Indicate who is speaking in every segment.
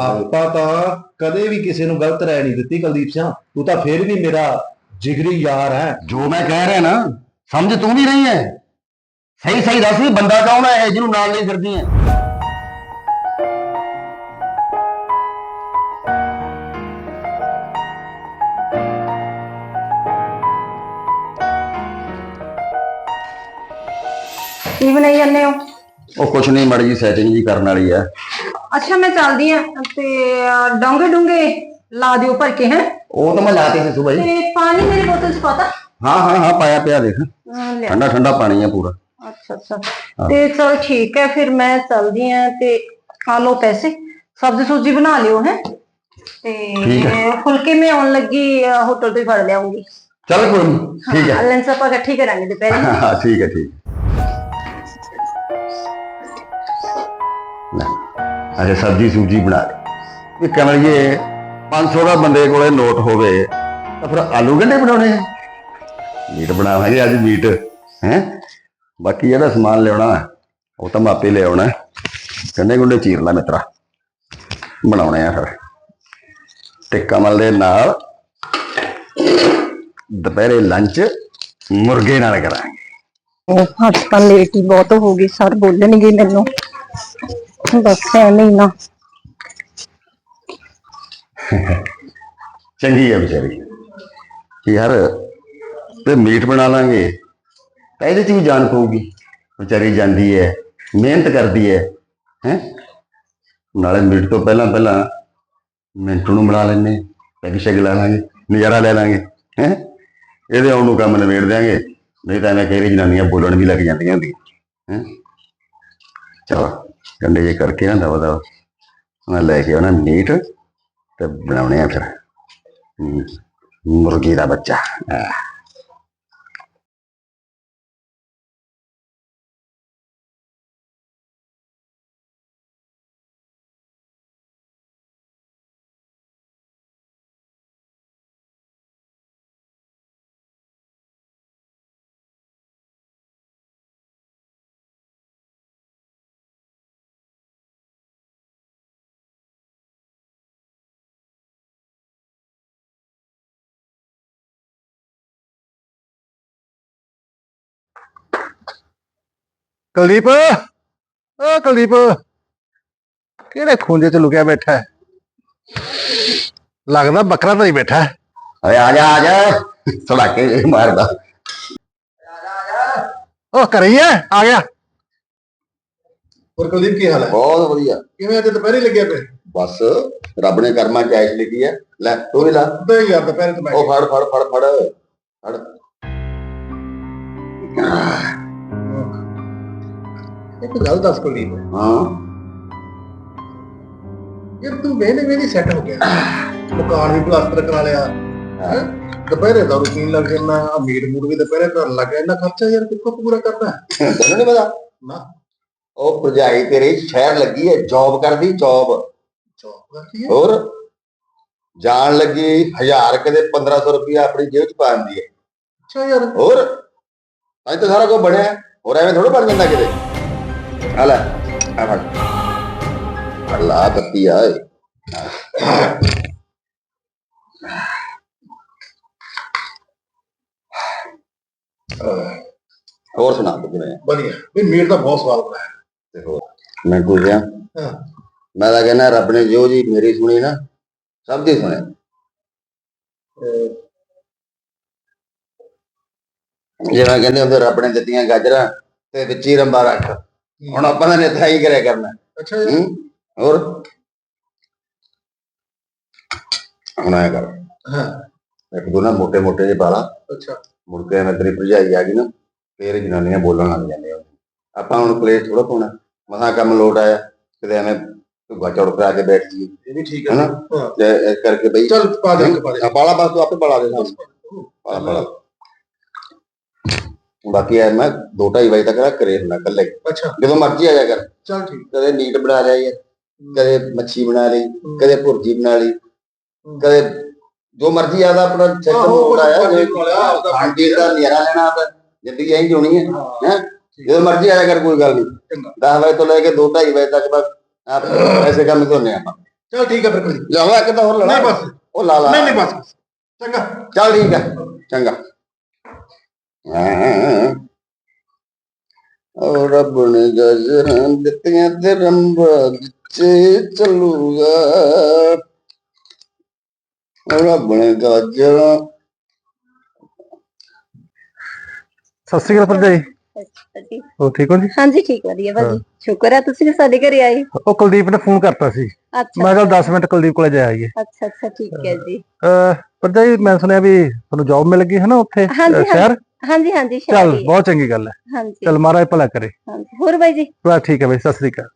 Speaker 1: ਆਪਾਂ ਤਾਂ ਕਦੇ ਵੀ ਕਿਸੇ ਨੂੰ ਗਲਤ ਰਾਏ ਨਹੀਂ ਦਿੱਤੀ ਕੁਲਦੀਪ ਸਿੰਘ। ਤੂੰ ਤਾਂ ਫੇਰ ਵੀ ਮੇਰਾ ਜਿਗਰੀ ਯਾਰ ਹੈ।
Speaker 2: ਜੋ ਮੈਂ ਕਹਿ ਰਿਹਾ ਨਾ ਸਮਝ ਤੂੰ ਵੀ ਰਹੀ ਹੈ। ਸਹੀ ਸਹੀ ਦੱਸ ਵੀ ਬੰਦਾ ਕੌਣ ਹੈ ਜਿਹਨੂੰ ਨਾਲ ਲਈ ਫਿਰਦੀ ਹੈ?
Speaker 3: ਕੀ ਬਣਾਈ ਜਾਂਦੇ ਹੋ?
Speaker 2: ਉਹ ਕੁਛ ਨਹੀਂ ਮੜੀ ਜੀ ਸੈਟਿੰਗ ਜੀ ਕਰਨ ਵਾਲੀ ਹੈ।
Speaker 3: ਅੱਛਾ ਮੈਂ ਚੱਲਦੀ ਆ ਤੇ ਡੋਂਗੇ ਡੂੰਗੇ ਲਾ ਦਿਓ ਭਰ ਕੇ ਹੈ
Speaker 2: ਉਹ ਤਾਂ ਮੈਂ ਲਾਤੀ ਸੀ ਸੁਬਾਹ ਜੀ
Speaker 3: ਤੇ ਪਾਣੀ ਮੇਰੀ ਬੋਤਲ ਚ ਪਾਤਾ
Speaker 2: ਹਾਂ ਹਾਂ ਹਾਂ ਪਾਇਆ ਪਿਆ ਦੇਖ
Speaker 3: ਅਹ ਲਿਆ।
Speaker 2: ਠੰਡਾ ਠੰਡਾ ਪਾਣੀ ਹੈ ਪੂਰਾ
Speaker 3: ਅੱਛਾ ਅੱਛਾ ਤੇ ਚਲ ਠੀਕ ਹੈ ਫਿਰ ਮੈਂ ਚੱਲਦੀ ਆ ਤੇ ਆ ਲਓ ਪੈਸੇ ਸਬਜ਼ੀ ਸੁਜੀ ਬਣਾ ਲਿਓ ਹੈ
Speaker 2: ਠੀਕ
Speaker 3: ਤੇ ਫੁਲਕੇ ਮੈਂ ਆਉਣ ਲੱਗੀ ਅਹ, ਹੋਟਲ ਤੋਂ ਹੀ ਫੜ ਲਿਆਉਂਗੀ
Speaker 2: ਚੱਲ ਕੋਈ ਨਹੀਂ ਠੀਕ ਹੈ
Speaker 3: ਲੰਚ ਆਪਾਂ ਇਕੱਠੀ ਕਰਾਂਗੇ ਦੁਪਹਿਰੇ
Speaker 2: ਹਾਂ ਹਾਂ ਠੀਕ ਹੈ ਠੀਕ ਅਜੇ ਸਬਜੀ ਸੂਜੀ ਬਣਾ ਲਈ। ਵੀ ਕਮਲੀਏ 500 ਦਾ ਬੰਦੇ ਕੋਲੇ ਨੋਟ ਹੋਵੇ, ਤਾਂ ਫਿਰ ਆਲੂ ਗੰਢੇ ਬਣਾਉਣੇ ਆ? ਮੀਟ ਬਣਾਵਾਂਗੇ ਅੱਜ ਮੀਟ, ਹੈ? ਬਾਕੀ ਜਿਹੜਾ ਸਮਾਨ ਲਿਆਉਣਾ, ਉਹ ਤਾਂ ਮਾਪੇ ਲਿਆਉਣਾ ਗੰਢੇ ਗੁੰਡੇ ਚੀਰ ਲੈ ਮਿੱਤਰਾ। ਬਣਾਉਣੇ ਆ ਫਿਰ। ਤੇ ਕਮਲ ਦੇ ਨਾਲ, ਦੁਪਹਿਰੇ ਲੰਚ ਮੁਰਗੇ ਨਾਲ ਕਰਾਂਗੇ।
Speaker 3: ਉਹ ਅੱਜ ਤਾਂ ਲੇਟ ਹੀ ਬਹੁਤ ਹੋ ਗਈ, ਸਰ ਬੋਲਣਗੇ ਮੈਨੂੰ। ਬਸ ਐਵੇਂ ਹੀ ਨਾ।
Speaker 2: ਚੰਗੀ ਹੈ ਵਿਚਾਰੀ। ਯਾਰ, ਤੇ ਮੀਟ ਬਣਾ ਲਾਂਗੇ। ਤਾਂ ਇਹਦੇ ਵੀ ਜਾਨ ਪਊਗੀ। ਵਿਚਾਰੀ ਜਾਂਦੀ ਹੈ ਮਿਹਨਤ ਕਰਦੀ ਹੈ ਹੈ? ਨਾਲੇ ਮੀਟ ਤੋਂ ਪਹਿਲਾਂ ਪਹਿਲਾਂ ਮਿੰਟ ਨੂੰ ਬਣਾ ਲੈਣੇ ਪੈਗ ਸ਼ੈਗ ਲਾ ਲਾਂਗੇ, ਨਜ਼ਾਰਾ ਲੈ ਲਾਂਗੇ, ਹੈ? ਇਹਦੇ ਆਉਣ ਨੂੰ ਕੰਮ ਨਿਬੇੜ ਦਿਆਂਗੇ। ਨਹੀਂ ਤਾਂ ਐਵੇਂ ਕਹਿਰੀ ਜਨਾਨੀਆਂ ਬੋਲਣ ਵੀ ਲੱਗ ਜਾਂਦੀਆਂ ਹੁੰਦੀਆਂ, ਹੈ? ਚਲੋ। ਕੰਡੇ ਜੇ ਕਰਕੇ ਨਾ ਦਵਾ ਦਵਾ ਮੈਂ ਲੈ ਕੇ ਆਉਣਾ ਮੀਟ ਤੇ ਬਣਾਉਣੇ ਆ ਫਿਰ। ਮੁਰਗੀ ਦਾ ਬੱਚਾ।
Speaker 1: ਕੁਲਦੀਪ ਓ ਕੁਲਦੀਪ ਕਿਹੜੇ ਖੂੰਜੇ ਚ ਲੁਕਿਆ ਬੈਠਾ ਹੈ? ਲੱਗਦਾ ਬੱਕਰਾ ਤਾਂ ਹੀ ਬੈਠਾ ਹੈ।
Speaker 2: ਓਏ ਆ ਜਾ ਆ ਜਾ ਸੜਾਕੇ ਮਾਰਦਾ।
Speaker 1: ਹੀ ਹੈ ਆ ਗਿਆ। ਹੋਰ ਕੁਲਦੀਪ ਕੀ ਹਾਲ ਹੈ?
Speaker 2: ਬਹੁਤ ਵਧੀਆ।
Speaker 1: ਕਿਵੇਂ ਅੱਜ ਦੁਪਹਿਰੇ ਲੱਗਿਆ ਪਿਆ
Speaker 2: ਬਸ ਰੱਬ ਨੇ ਕਰਮਾਂ ਚ ਐਸ਼ ਲਿਖੀ ਹੈ। ਲੈ ਤੂੰ ਵੀ ਲਾ।
Speaker 1: ਤੇ ਯਾਰ ਦੁਪਹਿਰੇ ਤੋਂ ਮੈਂ
Speaker 2: ਉਹ ਫੜ ਫੜ ਫੜ ਫੜ। ਫੜ।
Speaker 1: ਇੱਕ ਗੱਲ ਦੱਸ ਕੁਲਦੀਪ।
Speaker 2: ਹਾਂ।
Speaker 1: ਯਾਰ ਤੂੰ ਵੇਲੇ ਵੇਲੇ ਸੈੱਟ ਹੋ ਗਿਆ। ਮਕਾਨ ਵੀ ਪਲਾਸਟਰ ਕਰਾ ਲਿਆ। ਹੈਂ? ਦੁਪਹਿਰੇ ਦਾ ਰੂਟੀਨ ਲੱਗ ਜਾਣਾ ਆ ਮੀਟ ਮੂਟ ਵੀ ਦੁਪਹਿਰੇ ਕਰਨ ਲੱਗ ਇੰਨਾ ਖਰਚਾ ਯਾਰ ਕਿੱਥੋਂ ਪੂਰਾ ਕਰਨਾ?
Speaker 2: ਤੈਨੂੰ ਨਹੀਂ ਪਤਾ?
Speaker 1: ਨਾ।
Speaker 2: ਉਹ ਭਰਜਾਈ ਤੇਰੇ ਸ਼ਹਿਰ ਲੱਗੀ ਹੈ। ਜੌਬ ਕਰਦੀ ਜੌਬ
Speaker 1: ਕਰਦੀ ਹੈ?
Speaker 2: ਹੋਰ? ਜਾਣ ਲੱਗੀ 1000 ਕਦੇ 1500 ਰੁਪਇਆ ਆਪਣੀ ਜੇਬ ਚ ਪਾ ਦਿੰਦੀ ਹੈ।
Speaker 1: ਅੱਛਾ ਯਾਰ।
Speaker 2: ਹੋਰ? ਅੱਜ ਤਾਂ ਸਾਰਾ ਕੁਝ ਬਣਿਆ। ਹੋਰ ਐਵੇਂ ਥੋੜਾ ਬਣ ਜਾਂਦਾ ਕਿਤੇ? ਆ ਲੈ ਆ ਫੜ। ਅੱਲਾ ਬੱਤੀ ਆਏ ਹੋਰ ਸੁਣਾ ਤੂੰ ਕਿਵੇਂ ਆ?
Speaker 1: ਵਧੀਆ। ਵੀ ਮੀਟ ਦਾ ਬਹੁਤ ਸਵਾਦ ਬਣਾਇਆ।
Speaker 2: ਤੇ ਹੋਰ? ਮੈਂ ਗੁਜ਼ਰਿਆ
Speaker 1: ਹਾਂ।
Speaker 2: ਮੈਂ ਤਾਂ ਕਹਿੰਦਾ ਰੱਬ ਨੇ ਜੋ ਜੀ ਮੇਰੀ ਸੁਣੀ ਨਾ ਸਭ ਦੀ ਸੁਣੇ। ਜਿਵੇਂ ਕਹਿੰਦੇ ਹੁੰਦੇ ਰੱਬ ਨੇ ਦਿੱਤੀਆਂ ਗਾਜਰਾਂ ਤੇ ਵਿੱਚ ਹੀ ਰੰਬਾ ਰੱਖ। ਹੁਣ ਆਪਾਂ ਨੇ ਨਿੱਥਾ ਹੀ ਕਰਿਆ ਕਰਨਾ।
Speaker 1: ਅੱਛਾ?
Speaker 2: ਹੋਰ? ਹੁਣ ਆਇਆ ਕਰ।
Speaker 1: ਹਾਂ।
Speaker 2: ਇੱਕ ਦੋ ਨਾ ਮੋਟੇ ਮੋਟੇ ਜਿਹੇ ਬਾਲਾ
Speaker 1: ਅੱਛਾ।
Speaker 2: ਮੁੜ ਕੇ ਮੈਂ ਤੇਰੀ ਭਰਜਾਈ ਆ ਗਈ ਨਾ ਫੇਰ ਜਨਾਨੀਆਂ ਬੋਲਣ ਲੱਗ ਜਾਂਦੀਆਂ ਆਪਾਂ ਹੁਣ ਕਲੇਸ਼ ਥੋੜਾ ਪਾਉਣਾ। ਮਸਾਂ ਕੰਮ ਲੋਟ ਆਇਆ। ਕਿਤੇ ਐਵੇਂ ਧੁੱਗਾ ਚੌੜ ਕਰਾ ਕੇ ਬੈਠ ਜੀ
Speaker 1: ਇਹ ਵੀ ਠੀਕ ਹੈ? ਹਾਂ।
Speaker 2: ਤੇ ਇਸ ਕਰਕੇ ਬਈ
Speaker 1: ਚੱਲ ਪਾ ਦੇ ਪਾ ਦੇ।
Speaker 2: ਬਸ ਤੂੰ ਆਪੇ ਬਾਲਾ ਦੇ। ਸਾਹਮਣੇ ਬਾਲਾ ਬਾਲਾ ਬਾਕੀ ਐ ਮੈਂ 2:30 ਵਜੇ ਤੱਕ ਨਾ ਘਰੇ ਹੁੰਦਾ ਕੱਲੇ
Speaker 1: ਅੱਛਾ।
Speaker 2: ਜਦੋਂ ਮਰਜ਼ੀ ਆ ਜਾ ਕਰ।
Speaker 1: ਚੱਲ ਠੀਕ।
Speaker 2: ਕਦੇ ਮੀਟ ਬਣਾ ਲਿਆ ਯਾਰ ਕਦੇ ਮੱਛੀ ਬਣਾ ਲਈ ਕਦੇ ਭੁਰਜੀ ਬਣਾ ਲਈ ਕਦੇ ਜੋ ਮਰਜ਼ੀ ਆਦਾ ਆਪਣਾ ਆਇਆ
Speaker 1: ਕੁਛ
Speaker 2: ਜੇ ਪੀਣ ਦਾ ਨਜ਼ਾਰਾ ਲੈਣਾ ਤਾਂ ਜ਼ਿੰਦਗੀ ਐਂ ਜਿਉਣੀ ਹੈ
Speaker 1: ਹਾਂ?
Speaker 2: ਜਦੋਂ ਮਰਜ਼ੀ ਆਇਆ ਕਰ ਕੋਈ ਗੱਲ ਨਹੀਂ
Speaker 1: ਚੰਗਾ।
Speaker 2: 10 ਵਜੇ ਤੋਂ ਲੈ ਕੇ 2:30 ਵਜੇ ਤੱਕ ਬਸ ਆਪ ਐਸੇ ਕੰਮ ਧੋਨੇ ਆਪਾਂ।
Speaker 1: ਚਲ ਠੀਕ ਹੈ ਫਿਰ ਕੁਲਦੀਪ
Speaker 2: ਲਿਆਵਾ ਇੱਕ ਤਾਂ ਹੋਰ ਲੜਾ
Speaker 1: ਨਹੀਂ ਬਸ।
Speaker 2: ਉਹ ਲਾ ਲਾ।
Speaker 1: ਨਹੀਂ ਨਹੀਂ ਬਸ। ਚੰਗਾ।
Speaker 2: ਚੱਲ ਠੀਕ ਹੈ ਚੰਗਾ। ਰੱਬ ਨੇ ਗਜਰਾਂ ਦਿੱਤੀਆਂ ਤੇ ਰੰਬਾ ਵਿੱਚ ਚੱਲੂਗਾ। ਉਹ ਰੱਬ ਨੇ ਗਜਰਾਂ
Speaker 4: ਸਤਿ ਸ਼੍ਰੀ ਅਕਾਲ ਭਰਜਾਈ।
Speaker 5: ਜੀ
Speaker 4: ਹੋ ਠੀਕ ਹੋ ਜੀ?
Speaker 5: ਹਾਂਜੀ ਠੀਕ ਵਧੀਆ ਭਾਜੀ। ਸ਼ੁਕਰ ਹੈ ਤੁਸੀਂ ਵੀ ਸਾਡੇ ਘਰੇ ਆਏ?
Speaker 4: ਉਹ ਕੁਲਦੀਪ ਨੇ ਫੋਨ ਕਰਤਾ ਸੀ।
Speaker 5: ਅੱਛਾ
Speaker 4: ਮੈਂ ਕਿਹਾ 10 ਮਿੰਟ ਕੁਲਦੀਪ ਕੋਲੇ ਜਾ ਆਈਏ।
Speaker 5: ਅੱਛਾ ਅੱਛਾ ਠੀਕ ਹੈ ਜੀ।
Speaker 4: ਅਹ ਭਰਜਾਈ ਮੈਂ ਸੁਣਿਆ ਵੀ ਤੁਹਾਨੂੰ ਜੌਬ ਮਿਲ ਗਈ ਹੈ ਨਾ ਉੱਥੇ ਸ਼ਹਿਰ?
Speaker 5: ਹਾਂਜੀ ਹਾਂਜੀ
Speaker 4: ਚੱਲ ਬਹੁਤ ਚੰਗੀ ਗੱਲ ਹੈ।
Speaker 5: ਹਾਂਜੀ।
Speaker 4: ਚੱਲ ਮਹਾਰਾਜ ਭਲਾ ਕਰੇ।
Speaker 5: ਹਾਂਜੀ ਹੋਰ ਬਾਈ ਜੀ?
Speaker 4: ਬਸ ਠੀਕ ਹੈ ਬਈ ਸਤਿ ਸ਼੍ਰੀ ਅਕਾਲ।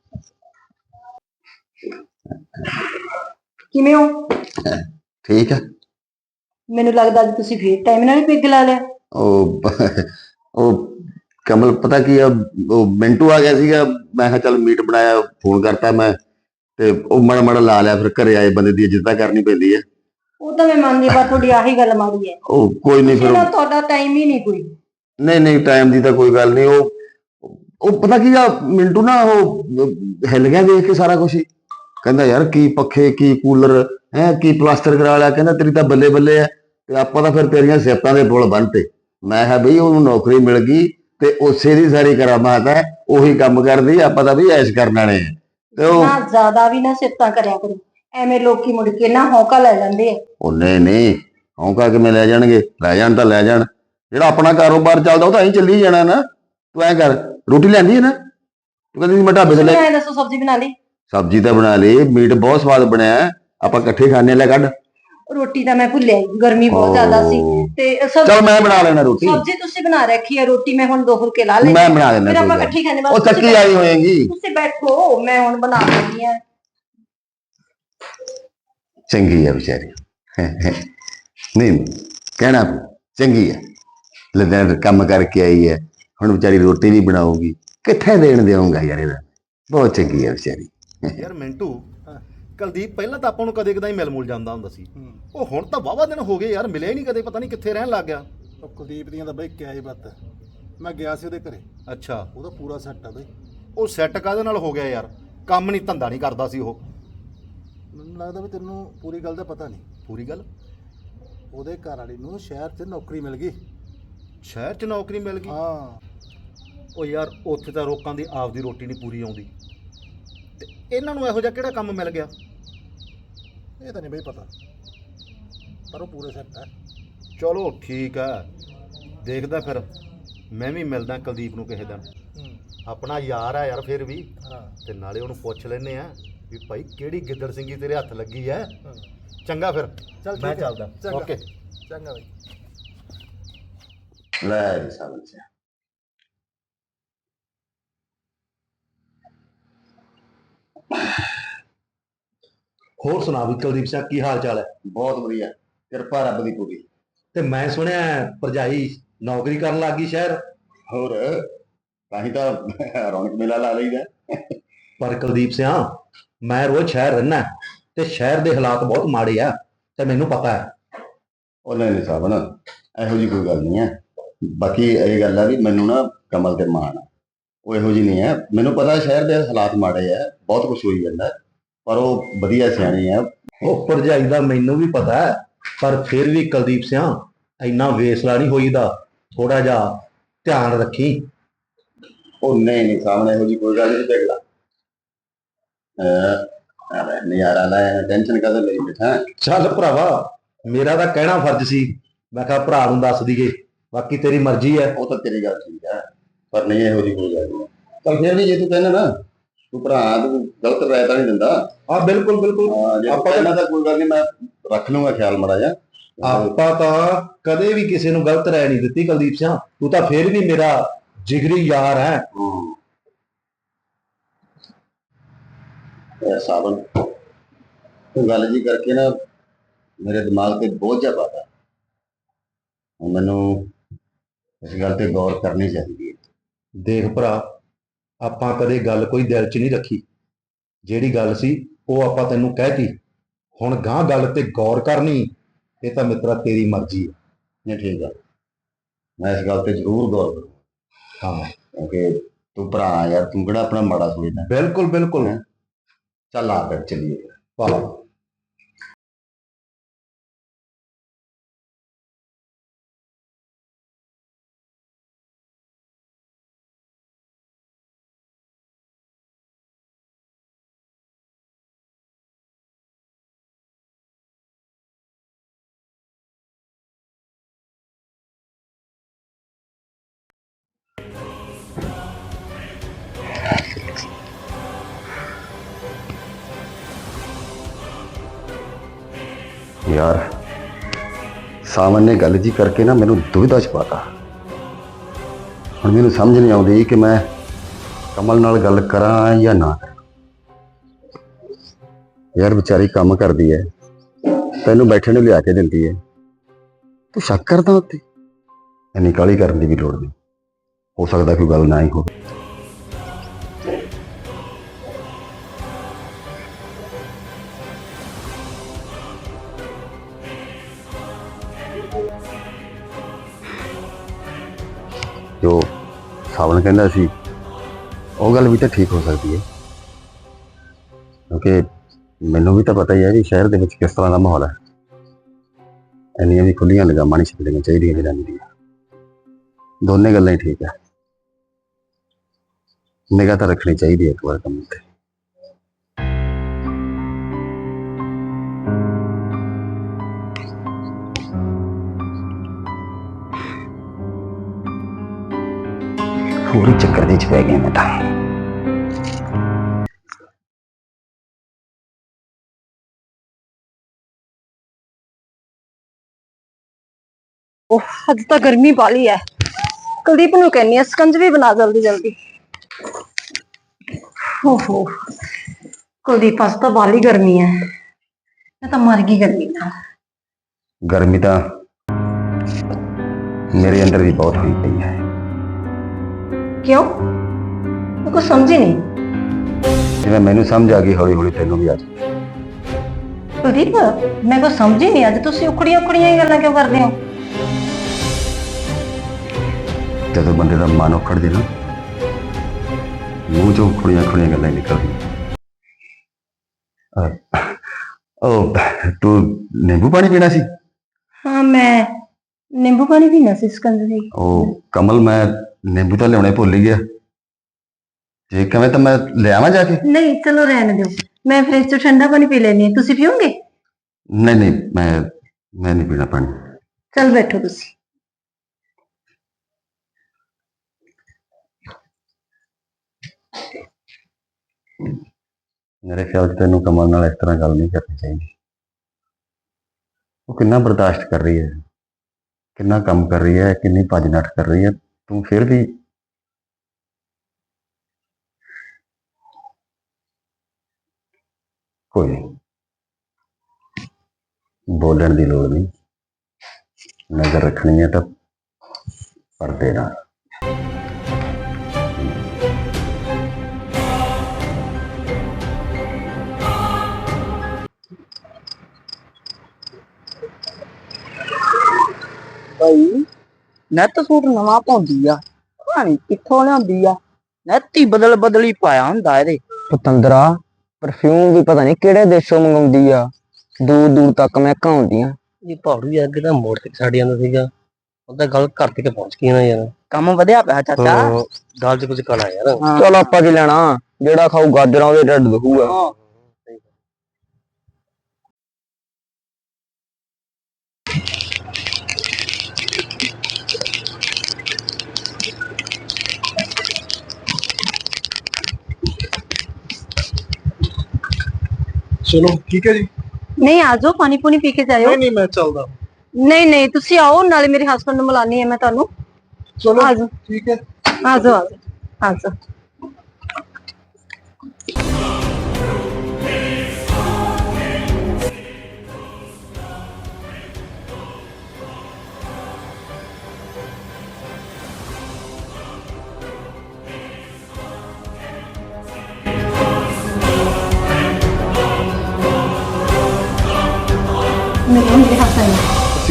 Speaker 3: ਕਿਵੇਂ ਹੋ?
Speaker 2: ਠੀਕ ਹੈ।
Speaker 3: ਮੈਨੂੰ ਲੱਗਦਾ ਅੱਜ ਤੁਸੀਂ ਫੇਰ ਟਾਈਮ ਨਾਲ ਹੀ ਪਿੱਗ ਲਾ ਲਿਆ।
Speaker 2: ਉਹ ਉਹ ਕਮਲ ਪਤਾ ਕੀ ਆ ਉਹ ਮਿੰਟੂ ਆ ਗਿਆ ਸੀਗਾ ਮੈਂ ਕਿਹਾ ਚੱਲ ਮੀਟ ਬਣਾਇਆ ਫੋਨ ਕਰਤਾ ਮੈਂ ਤੇ ਉਹ ਮੜਾ ਮੜਾ ਲਾ ਲਿਆ ਫਿਰ ਘਰੇ ਆਏ ਬੰਦੇ ਦੀ ਇੱਜ਼ਤ ਕਰਨੀ ਪੈਂਦੀ ਹੈ।
Speaker 3: ਉਹ ਤਾਂ ਮੈਂ ਮੰਨਦੀ ਪਰ ਤੁਹਾਡੀ ਆਹੀ ਗੱਲ ਮਾੜੀ ਹੈ।
Speaker 2: ਉਹ ਕੋਈ ਨਹੀਂ ਫਿਰ
Speaker 3: ਤੁਹਾਡਾ ਟਾਈਮ ਹੀ ਨਹੀਂ ਕੋਈ।
Speaker 2: ਨਹੀਂ ਨਹੀਂ ਟਾਈਮ ਦੀ ਤਾਂ ਕੋਈ ਗੱਲ ਨਹੀਂ ਉਹ ਉਹ ਪਤਾ ਕੀ ਆ ਮਿੰਟੂ ਨਾ ਉਹ ਹਿੱਲ ਗਿਆ ਵੇਖ ਕੇ ਸਾਰਾ ਕੁਝ ਹੀ। ਕਹਿੰਦਾ ਯਾਰ ਕੀ ਪੱਖੇ ਕੀ ਕੂਲਰ ਹੈ ਕੀ ਪਲਾਸਟਰ ਕਰਾ ਲਿਆ? ਕਹਿੰਦਾ ਤੇਰੀ ਤਾਂ ਬੱਲੇ ਬੱਲੇ ਆ ਤੇ ਆਪਾਂ ਤਾਂ ਫਿਰ ਤੇਰੀਆਂ ਸਿਫਤਾਂ ਦੇ ਪੁਲ ਬੰਨਤੇ। ਮੈਂ ਕਿਹਾ ਬਈ ਉਹਨੂੰ ਨੌਕਰੀ ਮਿਲ ਗਈ ਤੇ ਉਸੇ ਦੀ ਸਾਰੀ ਕਰਾਮਾਤ ਹੈ ਉਹੀ ਕੰਮ ਕਰਦੀ ਆਪਾਂ ਤਾਂ ਵੀ ਐਸ਼ ਕਰਨ ਵਾਲੇ ਆ। ਤੇ ਉਹ
Speaker 3: ਨਾ ਜ਼ਿਆਦਾ ਵੀ ਨਾ ਸਿਫਤਾਂ ਕਰਿਆ ਕਰੋ। ਐਵੇਂ ਲੋਕੀ ਮੁੜ ਕੇ ਨਾ ਹੌਕਾ ਲੈ ਜਾਂਦੇ ਆ।
Speaker 2: ਉਹ ਨਹੀਂ ਨਹੀਂ ਹੌਂਕਾ ਕਿਵੇਂ ਲੈ ਜਾਣਗੇ? ਲੈ ਜਾਣ ਤਾਂ ਲੈ ਜਾਣ। ਜਿਹੜਾ ਆਪਣਾ ਕਾਰੋਬਾਰ ਚੱਲਦਾ ਉਹ ਤਾਂ ਐਂ ਚੱਲੀ ਜਾਣਾ ਨਾ। ਤੂੰ ਐਂ ਕਰ ਰੋਟੀ ਲੈਂਦੀ ਹੈ ਨਾ? ਤੂੰ ਕਹਿੰਦੀ ਸੀ ਮੈਂ ਢਾਬੇ ਤੋਂ ਲੈ
Speaker 3: ਮੈਂ ਦੱਸੋ ਸਬਜ਼ੀ ਬਣਾ ਲਈ?
Speaker 2: ਸਬਜ਼ੀ ਤਾਂ ਬਣਾ ਲਈ ਮੀਟ ਬਹੁਤ ਸਵਾਦ ਬਣਿਆ। ਹੈ। ਆਪਾਂ ਇਕੱਠੇ ਖਾਣੇ ਲੈ ਕੱਢ।
Speaker 3: ਰੋਟੀ ਤਾਂ ਮੈਂ ਭੁੱਲਿਆ ਹੀ ਗਰਮੀ ਬਹੁਤ ਜ਼ਿਆਦਾ ਸੀ। ਤੇ
Speaker 2: ਚਲ ਮੈਂ ਬਣਾ ਲੈਣਾ ਰੋਟੀ।
Speaker 3: ਸਬਜ਼ੀ ਤੁਸੀਂ ਬਣਾ ਰੱਖੀ ਹੈ ਰੋਟੀ ਮੈਂ ਹੁਣ ਦੋ ਫੁਲਕੇ ਲਾ ਲੈਣੀ
Speaker 2: ਮੈਂ ਬਣਾ ਲੈਣਾ
Speaker 3: ਫਿਰ ਆਪਾਂ
Speaker 2: ਗੱਲ
Speaker 3: ਇਕੱਠੇ ਖਾਣੇ।
Speaker 2: ਉਹ
Speaker 3: ਬਸ
Speaker 2: ਆਈ ਹੋਏਗੀ।
Speaker 3: ਤੁਸੀਂ ਬੈਠੋ ਮੈਂ ਹੁਣ ਬਣਾ ਲੈਂਦੀ ਆ
Speaker 2: ਚੰਗੀ ਹੈ ਵਿਚਾਰੀ ਨਹੀਂ ਕਹਿਣਾ ਚੰਗੀ ਹੈ ਲੁਧਿਆਣੇ ਕੰਮ ਕਰਕੇ ਆਈ ਹੈ ਹੁਣ ਵਿਚਾਰੀ ਰੋਟੀ ਵੀ ਬਣਾਉਗੀ ਕਿੱਥੇ ਦੇਣ ਦੇਵਾਂਗਾ ਯਾਰ ਇਹਦਾ? ਬਹੁਤ ਚੰਗੀ ਹੈ ਵਿਚਾਰੀ।
Speaker 6: ਯਾਰ ਮਿੰਟੂ ਕੁਲਦੀਪ ਪਹਿਲਾਂ ਤਾਂ ਆਪਾਂ ਨੂੰ ਕਦੇ ਕਦਾਈ ਮਿਲ ਮੁਲ ਜਾਂਦਾ ਹੁੰਦਾ ਸੀ। ਉਹ ਹੁਣ ਤਾਂ ਵਾਵਾ ਦਿਨ ਹੋ ਗਏ ਯਾਰ ਮਿਲਿਆ ਹੀ ਨਹੀਂ ਕਦੇ ਪਤਾ ਨਹੀਂ ਕਿੱਥੇ ਰਹਿਣ ਲੱਗ ਗਿਆ।
Speaker 1: ਉਹ ਕੁਲਦੀਪ ਦੀਆਂ ਤਾਂ ਬਈ ਕਿਆ ਹੀ ਬਾਤ। ਮੈਂ ਗਿਆ ਸੀ ਉਹਦੇ ਘਰੇ।
Speaker 6: ਅੱਛਾ।
Speaker 1: ਉਹਦਾ ਪੂਰਾ ਸੈੱਟ ਆ ਬਈ।
Speaker 6: ਉਹ ਸੈੱਟ ਕਾਹਦੇ ਨਾਲ ਹੋ ਗਿਆ ਯਾਰ? ਕੰਮ ਨਹੀਂ ਧੰਦਾ ਨਹੀਂ ਕਰਦਾ ਸੀ ਉਹ।
Speaker 1: ਮੈਨੂੰ ਲੱਗਦਾ ਵੀ ਤੈਨੂੰ ਪੂਰੀ ਗੱਲ ਦਾ ਪਤਾ ਨਹੀਂ।
Speaker 6: ਪੂਰੀ ਗੱਲ?
Speaker 1: ਉਹਦੇ ਘਰ ਵਾਲੀ ਨੂੰ ਸ਼ਹਿਰ 'ਚ ਨੌਕਰੀ ਮਿਲ ਗਈ।
Speaker 6: ਸ਼ਹਿਰ 'ਚ ਨੌਕਰੀ ਮਿਲ ਗਈ?
Speaker 1: ਹਾਂ।
Speaker 6: ਉਹ ਯਾਰ ਉੱਥੇ ਤਾਂ ਲੋਕਾਂ ਦੀ ਆਪਦੀ ਰੋਟੀ ਨਹੀਂ ਪੂਰੀ ਆਉਂਦੀ। ਤੇ ਇਹਨਾਂ ਨੂੰ ਇਹੋ ਜਿਹਾ ਕਿਹੜਾ ਕੰਮ ਮਿਲ ਗਿਆ?
Speaker 1: ਇਹ ਤਾਂ ਨਹੀਂ ਬਈ ਪਤਾ। ਪਰ ਉਹ ਪੂਰੇ ਸੈੱਟ ਹੈ
Speaker 6: ਚਲੋ ਠੀਕ ਹੈ ਦੇਖਦਾ ਫਿਰ। ਮੈਂ ਵੀ ਮਿਲਦਾ ਕੁਲਦੀਪ ਨੂੰ ਕਿਸੇ ਦਿਨ। ਆਪਣਾ ਯਾਰ ਆ ਯਾਰ ਫਿਰ ਵੀ।
Speaker 1: ਹਾਂ।
Speaker 6: ਤੇ ਨਾਲੇ ਉਹਨੂੰ ਪੁੱਛ ਲੈਨੇ ਆ। ਵੀ ਭਾਈ ਕਿਹੜੀ ਗਿੱਦੜ ਸਿੰਘੀ ਤੇਰੇ ਹੱਥ ਲੱਗੀ ਐ? ਚੰਗਾ ਫਿਰ।
Speaker 1: ਚੱਲ
Speaker 6: ਮੈਂ। ਚੱਲਦਾ। ਓਕੇ।
Speaker 1: ਚੰਗਾ ਬਈ।
Speaker 2: ਲੈ ਜੀ ਸਾਬਣ ਸਿਆ।
Speaker 7: ਹੋਰ ਸੁਣਾ ਵੀ ਕੁਲਦੀਪ ਸਿੰਘ ਕੀ ਹਾਲ ਚਾਲ ਹੈ
Speaker 2: ਬਹੁਤ ਵਧੀਆ। ਕਿਰਪਾ ਰੱਬ ਦੀ ਪੂਰੀ।
Speaker 7: ਤੇ ਮੈਂ ਸੁਣਿਆ ਭਰਜਾਈ ਨੌਕਰੀ ਕਰਨ ਲੱਗ ਗਈ ਸ਼ਹਿਰ।
Speaker 2: ਹੋਰ ਤਾਂ ਹੀ ਤਾਂ ਰੌਣਕ ਮੇਲਾ ਲਾ ਲਈਦਾ।
Speaker 7: ਪਰ ਕੁਲਦੀਪ ਸਿੰਘ ਮੈਂ ਰੋਜ਼ ਸ਼ਹਿਰ ਰਹਿਣਾ ਤੇ ਸ਼ਹਿਰ ਦੇ ਹਾਲਾਤ ਬਹੁਤ ਮਾੜੇ ਆ ਤੇ ਮੈਨੂੰ ਪਤਾ ਹੈ।
Speaker 2: ਉਹ ਨਹੀਂ ਨਹੀਂ ਸਾਬਣ ਇਹੋ ਜੀ ਕੋਈ ਗੱਲ ਨਹੀਂ ਹੈ। ਬਾਕੀ ਇਹ ਗੱਲ ਆ ਵੀ ਮੈਨੂੰ ਨਾ ਕਮਲ ਤੇ ਮਾਣ ਆ ਉਹ ਇਹੋ ਜੀ ਨਹੀਂ ਹੈ। ਮੈਨੂੰ ਪਤਾ ਸ਼ਹਿਰ ਦੇ ਹਾਲਾਤ ਮਾੜੇ ਆ ਬਹੁਤ ਕੁਝ ਹੋਈ ਜਾਂਦਾ ਪਰ ਉਹ ਵਧੀਆ ਸਿਆਣੀ ਆ
Speaker 7: ਉਹ ਭਰਜਾਈ ਦਾ ਮੈਨੂੰ ਵੀ ਪਤਾ ਹੈ ਪਰ ਫਿਰ ਵੀ ਕੁਲਦੀਪ ਸਿੰਘ ਇੰਨਾ ਵੇਸਲਾ ਨਹੀਂ ਹੋਈਦਾ। ਥੋੜਾ ਜਿਹਾ ਧਿਆਨ ਰੱਖੀ।
Speaker 2: ਉਹ ਨਹੀਂ ਨਹੀਂ ਸਾਹਮਣੇ ਇਹੋ ਜੀ ਕੋਈ ਗੱਲ ਨਹੀਂ ਦੇਖ ਅਰੇ ਨਜ਼ਾਰਾ ਲੈ ਟੈਨਸ਼ਨ ਕਦੇ ਲਈ ਬੈਠਾ?
Speaker 7: ਚੱਲ ਭਰਾਵਾ ਮੇਰਾ ਤਾਂ ਕਹਿਣਾ ਫਰਜ਼ ਸੀ। ਮੈਂ ਕਿਹਾ ਭਰਾ ਨੂੰ ਦੱਸ ਦਈਏ ਬਾਕੀ ਤੇਰੀ ਮਰਜ਼ੀ ਹੈ।
Speaker 2: ਉਹ ਤਾਂ ਤੇਰੀ ਗੱਲ ਠੀਕ ਹੈ ਪਰ ਨਹੀਂ ਇਹੋ ਜੀ ਕੋਈ ਗੱਲ ਚਲ ਫਿਰ ਵੀ ਜੇ ਤੂੰ ਕਹਿੰਦਾ ਨਾ ਤੂੰ ਭਰਾ ਤੂੰ ਗਲਤ ਰਾਇ ਤਾਂ ਨਹੀਂ ਦਿੰਦਾ।
Speaker 7: ਆ ਬਿਲਕੁਲ ਬਿਲਕੁਲ। ਆਪਾਂ
Speaker 2: ਕਹਿੰਦਾ ਤਾਂ ਕੋਈ ਗੱਲ ਨਹੀਂ ਮੈਂ ਰੱਖ ਲੂੰਗਾ ਖਿਆਲ ਮੜਾ ਜਾ
Speaker 7: ਆਪਾਂ ਤਾਂ ਕਦੇ ਵੀ ਕਿਸੇ ਨੂੰ ਗਲਤ ਰਾਏ ਨਹੀਂ ਦਿੱਤੀ ਕੁਲਦੀਪ ਸਿੰਘ ਤੂੰ ਤਾਂ ਫਿਰ ਵੀ ਮੇਰਾ ਜਿਗਰੀ ਯਾਰ ਹੈ।
Speaker 2: ਇਹ ਸਾਬਨ ਤੂੰ ਗੱਲ ਜੀ ਕਰਕੇ ਨਾ ਮੇਰੇ ਦਿਮਾਗ ਤੇ ਬੋਝ ਪਾਤਾ ਹੁਣ ਮੈਨੂੰ ਇਸ ਗੱਲ ਤੇ ਗੌਰ ਕਰਨੀ ਚਾਹੀਦੀ ਹੈ।
Speaker 7: ਦੇਖ ਭਰਾ ਆਪਾਂ ਕਦੇ ਗੱਲ ਕੋਈ ਦਿਲ 'ਚ ਨਹੀਂ ਰੱਖੀ। ਜਿਹੜੀ ਗੱਲ ਸੀ ਉਹ ਆਪਾਂ ਤੈਨੂੰ ਕਹਿਤੀ ਹੁਣ ਗਾਂ ਗੱਲ ਤੇ ਗੌਰ ਕਰਨੀ ਇਹ ਤਾਂ ਮਿੱਤਰਾ ਤੇਰੀ ਮਰਜ਼ੀ ਹੈ।
Speaker 2: ਨਹੀਂ ਠੀਕ ਆ। ਮੈਂ ਇਸ ਗੱਲ ਤੇ ਜ਼ਰੂਰ ਗੌਰ ਕਰੂੰ
Speaker 7: ਹਾਂ।
Speaker 2: ਕਿਉਂਕਿ ਤੂੰ ਭਰਾ ਯਾਰ ਤੂੰ ਕਿਹੜਾ ਆਪਣਾ ਮਾੜਾ ਸੋਚਦਾ।
Speaker 7: ਬਿਲਕੁਲ ਬਿਲਕੁਲ।
Speaker 2: ਚੱਲ ਆ ਫਿਰ ਚੱਲੀਏ ਯਾਰ ਸਾਵਨ ਨੇ ਗੱਲ ਜੀ ਕਰਕੇ ਨਾ ਮੈਨੂੰ ਦੁਵਿਧਾ ਚ ਪਾਤਾ ਹੁਣ ਮੈਨੂੰ ਸਮਝ ਨਹੀਂ ਆਉਂਦੀ ਕਿ ਮੈਂ ਕਮਲ ਨਾਲ ਗੱਲ ਕਰਾਂ ਜਾਂ ਨਾ ਕਰਾਂ। ਯਾਰ ਵਿਚਾਰੀ ਕੰਮ ਕਰਦੀ ਹੈ ਤੈਨੂੰ ਬੈਠੇ ਨੂੰ ਲਿਆ ਕੇ ਦਿੰਦੀ ਹੈ ਤੂੰ ਸ਼ੱਕ ਕਰਦਾ ਉੱਤੇ? ਇੰਨੀ ਕਾਹਲੀ ਕਰਨ ਦੀ ਵੀ ਲੋੜ ਨਹੀਂ। ਹੋ ਸਕਦਾ ਕੋਈ ਗੱਲ ਨਾ ਹੀ ਹੋਵੇ। ਸਾਵਣ ਕਹਿੰਦਾ ਸੀ? ਉਹ ਗੱਲ ਵੀ ਤਾਂ ਠੀਕ ਹੋ ਸਕਦੀ ਹੈ। ਕਿਉਂਕਿ ਮੈਨੂੰ ਵੀ ਤਾਂ ਪਤਾ ਹੀ ਹੈ ਵੀ ਸ਼ਹਿਰ ਦੇ ਵਿੱਚ ਕਿਸ ਤਰ੍ਹਾਂ ਦਾ ਮਾਹੌਲ ਹੈ। ਇੰਨੀਆਂ ਵੀ ਖੁੱਲੀਆਂ ਲਗਾਮਾਂ ਨਹੀਂ ਛੱਡਣੀਆਂ ਚਾਹੀਦੀਆਂ ਜਨਾਨੀ ਦੀਆਂ ਦੋਨੇ ਗੱਲਾਂ ਹੀ ਠੀਕ ਹੈ। ਨਿਗਾਹ ਤਾਂ ਰੱਖਣੀ ਚਾਹੀਦੀ ਹੈ ਇੱਕ ਵਾਰ ਕੰਮ ਤੇ। ਪੂਰੀ ਚੱਕਰ ਦੇ ਚ ਪੈ ਗਿਆ ਮੈਂ ਤਾਂ।
Speaker 3: ਉਹ ਅੱਜ ਤਾਂ ਗਰਮੀ ਬਾਲੀ ਹੈ ਕੁਲਦੀਪ ਨੂੰ ਕਹਿੰਨੀ ਆ ਸਕੰਜਵੀ ਬਣਾ ਜਲਦੀ ਜਲਦੀ। ਓਹੋ ਕੁਲਦੀਪ ਅੱਜ ਤਾਂ ਬਾਲੀ ਗਰਮੀ ਹੈ ਮੈਂ ਤਾਂ ਮਰ ਗਈ ਗਰਮੀ ਨਾਲ।
Speaker 2: ਗਰਮੀ ਤਾਂ ਮੇਰੇ ਅੰਦਰ ਵੀ ਬਹੁਤ ਹੋਈ ਪਈ ਹੈ
Speaker 3: ਕਿਉਂ ਮੈਂ ਕੁਝ ਸਮਝੀ ਨਹੀਂ
Speaker 2: ਜਿਵੇਂ ਮੈਨੂੰ ਸਮਝ ਆ ਗਈ ਹੌਲੀ ਹੌਲੀ ਤੈਨੂੰ ਵੀ ਆ ਜਾਊ
Speaker 3: ਕੁਲਦੀਪ ਮੈਂ ਕੁਝ ਸਮਝੀ ਨਹੀਂ ਅੱਜ ਤੁਸੀਂ ਉਖੜੀਆਂ ਉਖੜੀਆਂ ਹੀ ਗੱਲਾਂ ਕਿਉਂ ਕਰਦੇ ਹੋ
Speaker 2: ਜਦੋਂ ਬੰਦੇ ਦਾ ਮਨ ਉਖੜ ਜੇ ਨਾ ਮੂੰਹ ਚੋਂ ਖੁੜੀਆਂ ਖੁੜੀਆਂ ਗੱਲਾਂ ਹੀ ਨਿਕਲਦੀਆਂ ਅਹ, ਉਹ ਤੂੰ ਨਿੰਬੂ ਪਾਣੀ ਪੀਣਾ ਸੀ
Speaker 3: ਹਾਂ ਮੈਂ ਨਿੰਬੂ ਪਾਣੀ ਪੀਣਾ ਸੀ ਸਕੰਜਵੀ
Speaker 2: ਉਹ ਕਮਲ ਮੈਂ ਨਿੰਬੂ ਤਾਂ ਲਿਆਉਣੇ ਭੁੱਲ ਹੀ ਗਿਆ। ਜੇ ਕਵੇਂ ਤਾਂ ਮੈਂ ਲਿਆਵਾਂ ਜਾ ਕੇ?
Speaker 3: ਨਹੀਂ ਚਲੋ ਰਹਿਣ ਦਿਓ। ਮੈਂ ਫ੍ਰਿਜ ਤੋਂ ਠੰਡਾ ਪਾਣੀ ਪੀ ਲੈਣੀ ਤੁਸੀਂ ਪੀਓਗੇ?
Speaker 2: ਨਹੀਂ ਨਹੀਂ ਮੈਂ ਮੈਂ ਨਹੀਂ ਪੀਣਾ ਪਾਣੀ।
Speaker 3: ਚਲ ਬੈਠੋ ਤੁਸੀਂ।
Speaker 2: ਮੇਰੇ ਖਿਆਲ 'ਚ ਤੈਨੂੰ ਕਮਲ ਨਾਲ ਇਸ ਤਰ੍ਹਾਂ ਗੱਲ ਨਹੀਂ ਕਰਨੀ ਚਾਹੀਦੀ। ਉਹ ਕਿੰਨਾ ਬਰਦਾਸ਼ਤ ਕਰ ਰਹੀ ਹੈ। ਕਿੰਨਾ ਕੰਮ ਕਰ ਰਹੀ ਹੈ। ਕਿੰਨੀ ਭੱਜ ਨੱਠ ਕਰ ਰਹੀ ਹੈ। ਤੂੰ ਫਿਰ ਵੀ ਕੋਈ ਨਹੀਂ। ਬੋਲਣ ਦੀ ਲੋੜ ਨਹੀਂ। ਨਜ਼ਰ ਰੱਖਣੀ ਹੈ ਤਾਂ ਪਰਦੇ ਨਾਲ।
Speaker 8: ਨੈਟ ਸੂਟ ਨਵਾਂ ਪਾਉਂਦੀ ਆ। ਪਤਾ ਨੀ ਕਿੱਥੋਂ ਲਿਆਉਂਦੀ ਆ। ਹੀ ਬਦਲ ਬਦਲੀ ਪਾਇਆ ਹੁੰਦਾ ਇਹਦੇ।
Speaker 9: ਪਤੰਦਰਾ ਪਰਫਿਊਮ ਵੀ ਪਤਾ ਨਹੀਂ ਕਿਹੜੇ ਦੇਸ਼ੋਂ ਮੰਗਾਉਂਦੀ ਆ। ਦੂਰ ਦੂਰ ਤੱਕ ਮੈਂ ਘਾਉਂਦੀਆਂ
Speaker 10: ਇਹ ਪਹਾੜੂ ਯਾਰ ਕਿਤਾ ਮੋੜ ਤੇ ਛੱਡ ਜਾਂਦਾ ਸੀਗਾ। ਉਹਦਾ ਗੱਲ ਘਰ ਤੱਕ ਪਹੁੰਚ ਗਈ ਨਾ ਯਾਰ।
Speaker 8: ਕੰਮ ਵਧਿਆ ਪਿਆ ਚਾਚਾ।
Speaker 10: ਹਾਂ, ਦਾਲ ਚ ਕੁਝ ਕਾਲਾ ਯਾਰ।
Speaker 9: ਚਲ ਆਪਾਂ ਕੀ ਲੈਣਾ? ਜਿਹੜਾ ਖਾਊ ਗਾਜਰਾਂ ਉਹਦੇ ਢਿੱਡ ਦੁਖੂਗਾ।
Speaker 1: ਚਲੋ ਠੀਕ ਹੈ ਜੀ।
Speaker 3: ਨਹੀਂ ਆ ਜਾਓ ਪਾਣੀ ਪੂਣੀ ਪੀ ਕੇ ਜਾਇਓ।
Speaker 1: ਨਹੀਂ ਨਹੀਂ ਮੈਂ ਚੱਲਦਾ।
Speaker 3: ਨਹੀਂ ਨਹੀਂ ਤੁਸੀਂ ਆਓ ਨਾਲੇ ਮੇਰੇ ਹਸਬੰਡ ਨੂੰ ਮਿਲਾਨੀ ਹੈ ਮੈਂ ਤੁਹਾਨੂੰ।
Speaker 1: ਚਲੋ ਠੀਕ ਹੈ।
Speaker 3: ਆ ਜਾਓ ਆ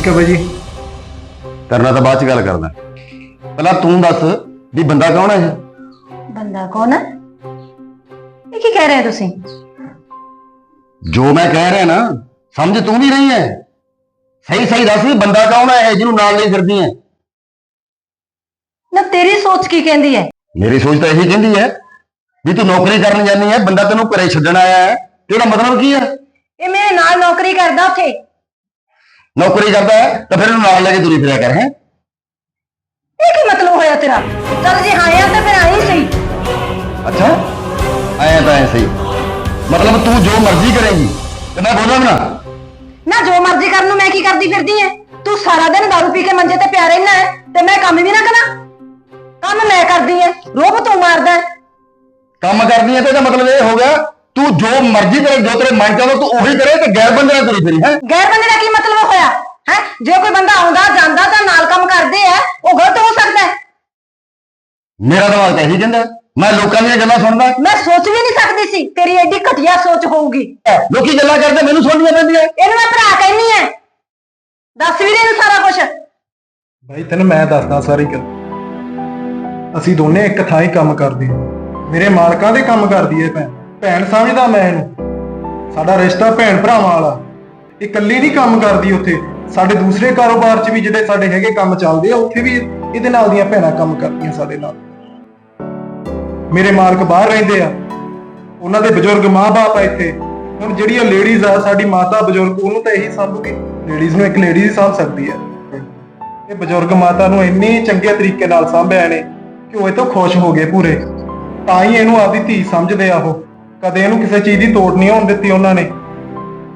Speaker 1: ਠੀਕ ਹੈ ਬਾਈ ਜੀ।
Speaker 2: ਕਰਨਾ ਤਾਂ ਬਾਅਦ ਚ ਗੱਲ ਕਰਦਾ। ਪਹਿਲਾਂ ਤੂੰ ਦੱਸ ਵੀ ਬੰਦਾ ਕੌਣ ਹੈ ਇਹ?
Speaker 3: ਬੰਦਾ ਕੌਣ ਹੈ? ਇਹ ਕੀ ਕਹਿ ਰਹੇ ਹੋ ਤੁਸੀਂ?
Speaker 2: ਜੋ ਮੈਂ ਕਹਿ ਰਿਹਾ ਨਾ ਸਮਝ ਤੂੰ ਵੀ ਰਹੀ ਹੈ? ਸਹੀ ਸਹੀ ਦੱਸ ਵੀ ਬੰਦਾ ਕੌਣ ਹੈ ਇਹ ਜਿਹਨੂੰ ਨਾਲ ਲਈ ਫਿਰਦੀ ਹੈ?
Speaker 3: ਨਾ ਤੇਰੀ ਸੋਚ ਕੀ ਕਹਿੰਦੀ ਹੈ?
Speaker 2: ਮੇਰੀ ਸੋਚ ਤਾਂ ਇਹੀ ਕਹਿੰਦੀ ਹੈ ਵੀ ਤੂੰ ਨੌਕਰੀ ਕਰਨ ਜਾਂਦੀ ਹੈ ਬੰਦਾ ਤੈਨੂੰ ਘਰੇ ਛੱਡਣ ਆਇਆ ਹੈ। ਤੇ ਉਹਦਾ ਮਤਲਬ ਕੀ ਹੈ?
Speaker 3: ਇਹ ਮੇਰੇ ਨਾਲ ਨੌਕਰੀ ਕਰਦਾ ਉੱਥੇ।
Speaker 2: ਨੌਕਰੀ ਕਰਦਾ ਹੈ ਤਾਂ ਫਿਰ ਇਹਨੂੰ ਨਾਲ ਲੈ ਕੇ ਤੁਰੀ ਫਿਰਿਆ ਕਰ ਹੈ?
Speaker 3: ਇਹ ਕੀ ਮਤਲਬ ਹੋਇਆ ਤੇਰਾ? ਚੱਲ ਜੇ ਹਾਂ ਆ ਤਾਂ ਫਿਰ ਆਈ ਸਹੀ।
Speaker 2: ਅੱਛਾ ਆਇਆ ਤਾਂ ਐ ਸਹੀ। ਮਤਲਬ ਤੂੰ ਜੋ ਮਰਜ਼ੀ ਕਰੇਗੀ। ਤੇ ਮੈਂ ਬੋਲਾਂ ਨਾ
Speaker 3: ਨਾ ਜੋ ਮਰਜ਼ੀ ਕਰਨ ਨੂੰ ਮੈਂ ਕੀ ਕਰਦੀ ਫਿਰਦੀ ਐ? ਤੂੰ ਸਾਰਾ ਦਿਨ ਦਾਰੂ ਪੀ ਕੇ ਮੰਜੇ ਤੇ ਪਿਆ ਰਹਿਣਾ ਤੇ ਮੈਂ ਕੰਮ ਵੀ ਨਾ ਕਰਾਂ। ਕੰਮ ਮੈਂ ਕਰਦੀ ਐ ਰੋਬ ਤੂੰ ਮਾਰਦਾ ਹੈ।
Speaker 2: ਕੰਮ ਕਰਦੀ ਹੈ ਤੇ ਇਹਦਾ ਮਤਲਬ ਇਹ ਹੋ ਗਿਆ ਤੂੰ ਜੋ ਮਰਜ਼ੀ ਕਰੇ ਜੋ ਤੇਰੇ ਮਨ ਚ ਆਵੇ ਤੂੰ ਉਹੀ ਕਰੇ ਤੇ ਗੈਰ ਬੰਦੇ ਨਾਲ ਤੁਰੀ ਫਿਰੀ ਹੈ?
Speaker 3: ਗੈਰ ਬੰਦੇ ਦਾ ਕੀ ਮਤਲਬ ਹੋਇਆ ਹੈ? ਜੇ ਕੋਈ ਬੰਦਾ ਆਉਂਦਾ ਜਾਂਦਾ ਤਾਂ ਨਾਲ ਕੰਮ ਕਰਦੇ ਆ ਉਹ ਗਲਤ ਹੋ ਸਕਦਾ ਹੈ।
Speaker 2: ਮੇਰਾ ਦਿਮਾਗ ਤਾਂ ਇਹੀ ਕਹਿੰਦਾ ਮੈਂ ਲੋਕਾਂ ਦੀਆਂ ਗੱਲਾਂ ਸੁਣਦਾ।
Speaker 3: ਮੈਂ ਸੋਚ ਵੀ ਨਹੀਂ ਸਕਦੀ ਸੀ ਤੇਰੀ ਐਡੀ ਘਟੀਆ ਸੋਚ ਹੋਊਗੀ।
Speaker 2: ਲੋਕੀ ਗੱਲਾਂ ਕਰਦੇ ਮੈਨੂੰ ਸੁਣਨੀਆਂ ਪੈਂਦੀਆਂ।
Speaker 3: ਇਹਨੂੰ ਮੈਂ ਭਰਾ ਕਹਿੰਨੀ ਐ ਦੱਸ ਵੀ ਦੇ ਇਹਨੂੰ ਸਾਰਾ ਕੁਝ
Speaker 4: ਭਾਈ ਤੈਨੂੰ ਮੈਂ ਦੱਸਦਾ ਸਾਰੀ ਗੱਲ। ਅਸੀਂ ਦੋਨੇ ਇੱਕ ਥਾਂ ਹੀ ਕੰਮ ਕਰਦੇ ਹਾਂ। ਮੇਰੇ ਮਾਲਕਾਂ ਦੇ ਕੰਮ ਕਰਦੀ ਹੈ ਭੈਣ। ਭੈਣ ਸਮਝਦਾ ਮੈਂ ਇਹਨੂੰ। ਸਾਡਾ ਰਿਸ਼ਤਾ ਭੈਣ ਭਰਾਵਾਂ ਵਾਲਾ। ਇਹ ਇਕੱਲੀ ਨਹੀਂ ਕੰਮ ਕਰਦੀ ਉੱਥੇ। ਸਾਡੇ ਦੂਸਰੇ ਕਾਰੋਬਾਰ 'ਚ ਵੀ ਜਿਹੜੇ ਸਾਡੇ ਹੈਗੇ ਕੰਮ ਚੱਲਦੇ ਆ, ਉੱਥੇ ਵੀ ਇਹਦੇ ਨਾਲ ਦੀਆਂ ਭੈਣਾਂ ਕੰਮ ਕਰਦੀਆਂ ਸਾਡੇ ਨਾਲ। ਮੇਰੇ ਮਾਲਕ ਬਾਹਰ ਰਹਿੰਦੇ ਆ। ਉਹਨਾਂ ਦੇ ਬਜ਼ੁਰਗ ਮਾਂ-ਬਾਪ ਆ ਇੱਥੇ। ਹੁਣ ਜਿਹੜੀਆਂ ਲੇਡੀਜ਼ ਆ, ਸਾਡੀ ਮਾਤਾ ਬਜ਼ੁਰਗ, ਉਹਨੂੰ ਤਾਂ ਇਹੀ ਸੰਭੂਗੀ ਲੇਡੀਜ਼ ਨੂੰ ਇੱਕ ਲੇਡੀਜ਼ ਹੀ ਸਾਂਭ ਸਕਦੀ ਹੈ ਇਹ ਬਜ਼ੁਰਗ ਮਾਤਾ ਨੂੰ ਇੰਨੀ ਚੰਗੇ ਤਰੀਕੇ ਨਾਲ ਸਾਂਭਿਆ ਨੇ ਕਿ ਉਹ ਇਹ ਤੋਂ ਖੁਸ਼ ਹੋ ਗਏ ਪੂਰੇ। ਤਾਂ ਹੀ ਇਹਨੂੰ ਆਪਦੀ ਧੀ ਸਮਝਦੇ ਆ ਉਹ। ਕਦੇ ਇਹਨੂੰ ਕਿਸੇ ਚੀਜ਼ ਦੀ ਤੋੜ ਨਹੀਂ ਹੋਣ ਦਿੱਤੀ ਉਹਨਾਂ ਨੇ।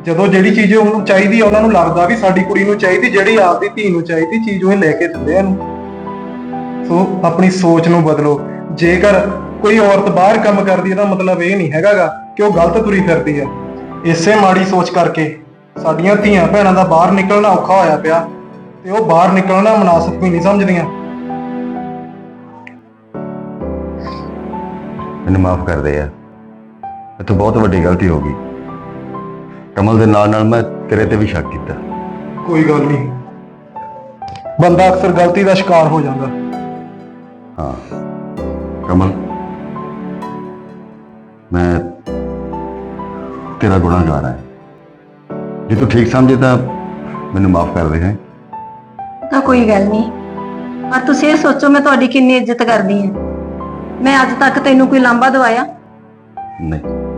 Speaker 4: ਜਦੋਂ ਜਿਹੜੀ ਚੀਜ਼ ਉਹਨੂੰ ਚਾਹੀਦੀ ਉਹਨਾਂ ਨੂੰ ਲੱਗਦਾ ਵੀ ਸਾਡੀ ਕੁੜੀ ਨੂੰ ਚਾਹੀਦੀ, ਜਿਹੜੀ ਆਪਦੀ ਧੀ ਨੂੰ ਚਾਹੀਦੀ ਚੀਜ਼ ਉਹ ਲੈ ਕੇ ਦਿੰਦੇ ਹਨ ਸੋ ਆਪਣੀ ਸੋਚ ਨੂੰ ਬਦਲੋ। ਜੇਕਰ ਕੋਈ ਔਰਤ ਬਾਹਰ ਕੰਮ ਕਰਦੀ ਹੈ ਤਾਂ ਮਤਲਬ ਇਹ ਨਹੀਂ ਹੈਗਾਗਾ ਕਿ ਉਹ ਗਲਤ ਤੁਰੀ ਫਿਰਦੀ ਹੈ। ਇਸੇ ਮਾੜੀ ਸੋਚ ਕਰਕੇ ਸਾਡੀਆਂ ਧੀਆਂ ਭੈਣਾਂ ਦਾ ਬਾਹਰ ਨਿਕਲਣਾ ਔਖਾ ਹੋਇਆ ਪਿਆ ਤੇ ਉਹ ਬਾਹਰ ਨਿਕਲਣਾ ਮناسب ਵੀ ਨਹੀਂ ਸਮਝਦੀਆਂ।
Speaker 2: ਮੈਨੂੰ ਮਾਫ ਕਰ ਦੇ ਯਾਰ। ਇਹ ਤੋਂ ਬਹੁਤ ਵੱਡੀ ਗਲਤੀ ਹੋ ਗਈ। ਕਮਲ ਦੇ ਨਾਲ ਨਾਲ ਮੈਂ ਤੇਰੇ ਤੇ ਵੀ ਸ਼ੱਕ ਕੀਤਾ।
Speaker 4: ਕੋਈ ਗੱਲ ਨਹੀਂ। ਬੰਦਾ ਅਕਸਰ ਗਲਤੀ ਦਾ ਸ਼ਿਕਾਰ ਹੋ ਜਾਂਦਾ।
Speaker 2: ਹਾਂ। ਕਮਲ ਮੈਂ ਤੇਰਾ ਗੁਨਾਹਗਾਰ ਹਾਂ। ਜੇ ਤੂੰ ਠੀਕ ਸਮਝੇ ਤਾਂ ਮੈਨੂੰ ਮਾਫ ਕਰ ਦੇ ਹੈ?
Speaker 3: ਤਾਂ ਕੋਈ ਗੱਲ ਨਹੀਂ। ਪਰ ਤੁਸੀਂ ਇਹ ਸੋਚੋ ਮੈਂ ਤੁਹਾਡੀ ਕਿੰਨੀ ਇੱਜ਼ਤ ਕਰਦੀ ਹਾਂ। ਮੈਂ ਅੱਜ ਤੱਕ ਤੈਨੂੰ ਕੋਈ ਲਾਂਬਾ ਦਵਾਇਆ?
Speaker 2: ਨਹੀਂ।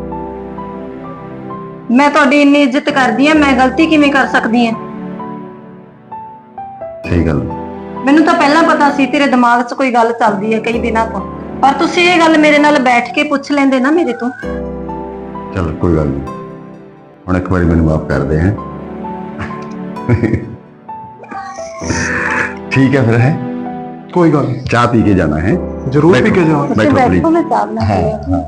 Speaker 3: ਮੈਂ ਤੁਹਾਡੀ ਇੰਨੀ ਇੱਜ਼ਤ ਕਰਦੀ ਹਾਂ ਮੈਂ ਗਲਤੀ ਕਿਵੇਂ ਕਰ ਸਕਦੀ ਹਾਂ?
Speaker 2: ਸਹੀ ਗੱਲ।
Speaker 3: ਮੈਨੂੰ ਤਾਂ ਪਹਿਲਾਂ ਪਤਾ ਸੀ ਤੇਰੇ ਦਿਮਾਗ 'ਚ ਕੋਈ ਗੱਲ ਚੱਲਦੀ ਹੈ ਕਈ ਦਿਨਾਂ ਤੋਂ। ਪਰ ਤੁਸੀਂ ਇਹ ਗੱਲ ਮੇਰੇ ਨਾਲ ਬੈਠ ਕੇ ਪੁੱਛ ਲੈਂਦੇ ਨਾ ਮੇਰੇ ਤੋਂ।
Speaker 2: ਚਲ ਕੋਈ ਗੱਲ ਨਹੀਂ। ਹੁਣ ਇੱਕ ਵਾਰੀ ਮੈਨੂੰ ਮਾਫ ਕਰ ਦੇ ਹੈ। ਠੀਕ ਹੈ ਫਿਰ ਹੈ?
Speaker 4: ਕੋਈ ਗੱਲ ਨਹੀਂ।
Speaker 2: ਚਾਹ ਪੀ ਕੇ ਜਾਣਾ ਹੈ?
Speaker 4: ਜ਼ਰੂਰ ਪੀ ਕੇ ਜਾਵਾਂਗੇ
Speaker 3: ਤੁਸੀਂ
Speaker 2: ਬੈਠੋ please।
Speaker 3: ਬੈਠੋ ਮੈਂ ਚਾਹ ਬਣਾ
Speaker 2: ਹਾਂ
Speaker 3: ਕੇ
Speaker 2: ਹਾਂ।